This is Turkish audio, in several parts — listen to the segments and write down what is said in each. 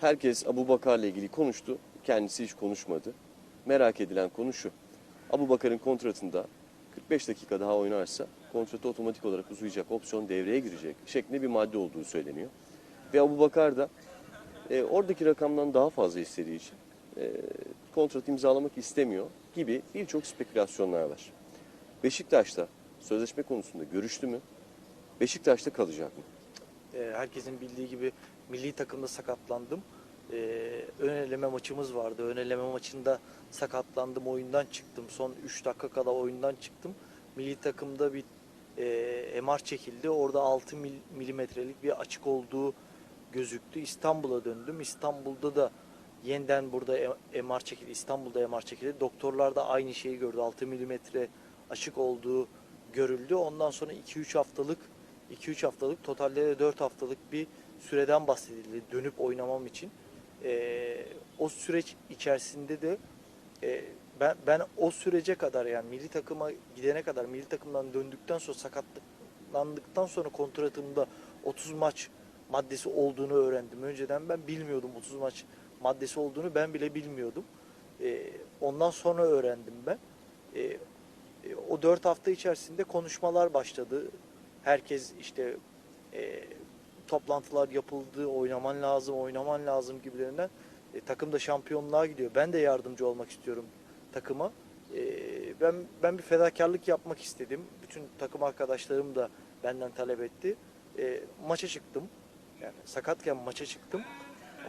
Herkes Abu Bakar'la ilgili konuştu. Kendisi hiç konuşmadı. Merak edilen konu şu. Abu Bakar'ın kontratında 45 dakika daha oynarsa kontratı otomatik olarak uzayacak, opsiyon devreye girecek şeklinde bir madde olduğu söyleniyor. Ve Abu Bakar da e, oradaki rakamdan daha fazla istediği için e, kontrat imzalamak istemiyor gibi birçok spekülasyonlar var. Beşiktaş'ta sözleşme konusunda görüştü mü? Beşiktaş'ta kalacak mı? Ee, herkesin bildiği gibi milli takımda sakatlandım. Ee, ön eleme maçımız vardı. Ön eleme maçında sakatlandım. Oyundan çıktım. Son 3 dakika kala oyundan çıktım. Milli takımda bir e, MR çekildi. Orada 6 mil, milimetrelik bir açık olduğu gözüktü. İstanbul'a döndüm. İstanbul'da da yeniden burada MR çekildi. İstanbul'da MR çekildi. Doktorlar da aynı şeyi gördü. 6 milimetre açık olduğu görüldü. Ondan sonra 2-3 haftalık 2-3 haftalık totalde de 4 haftalık bir süreden bahsedildi dönüp oynamam için. Ee, o süreç içerisinde de e, ben ben o sürece kadar yani milli takıma gidene kadar milli takımdan döndükten sonra sakatlandıktan sonra kontratımda 30 maç maddesi olduğunu öğrendim. Önceden ben bilmiyordum 30 maç maddesi olduğunu ben bile bilmiyordum. Ee, ondan sonra öğrendim ben. Ee, e, o 4 hafta içerisinde konuşmalar başladı. Herkes işte e, toplantılar yapıldı, oynaman lazım, oynaman lazım gibilerinden. E, takım da şampiyonluğa gidiyor. Ben de yardımcı olmak istiyorum takıma. E, ben ben bir fedakarlık yapmak istedim. Bütün takım arkadaşlarım da benden talep etti. E, maça çıktım. Yani sakatken maça çıktım.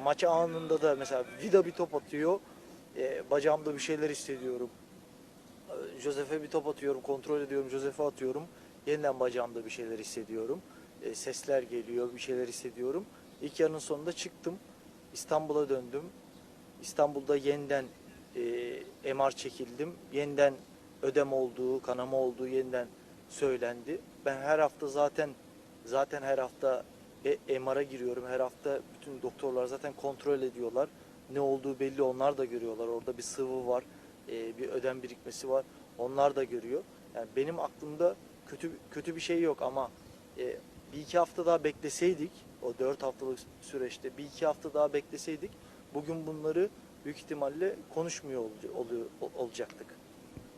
Maça anında da mesela Vida bir top atıyor. E, bacağımda bir şeyler hissediyorum. E, Josef'e bir top atıyorum, kontrol ediyorum, Josef'e atıyorum. Yeniden bacağımda bir şeyler hissediyorum. E, sesler geliyor, bir şeyler hissediyorum. İlk yarının sonunda çıktım. İstanbul'a döndüm. İstanbul'da yeniden e, MR çekildim. Yeniden ödem olduğu, kanama olduğu yeniden söylendi. Ben her hafta zaten zaten her hafta e, MR'a giriyorum. Her hafta bütün doktorlar zaten kontrol ediyorlar. Ne olduğu belli onlar da görüyorlar. Orada bir sıvı var, e, bir ödem birikmesi var. Onlar da görüyor. Yani benim aklımda kötü kötü bir şey yok ama e, bir iki hafta daha bekleseydik o dört haftalık süreçte bir iki hafta daha bekleseydik bugün bunları büyük ihtimalle konuşmuyor olacaktık.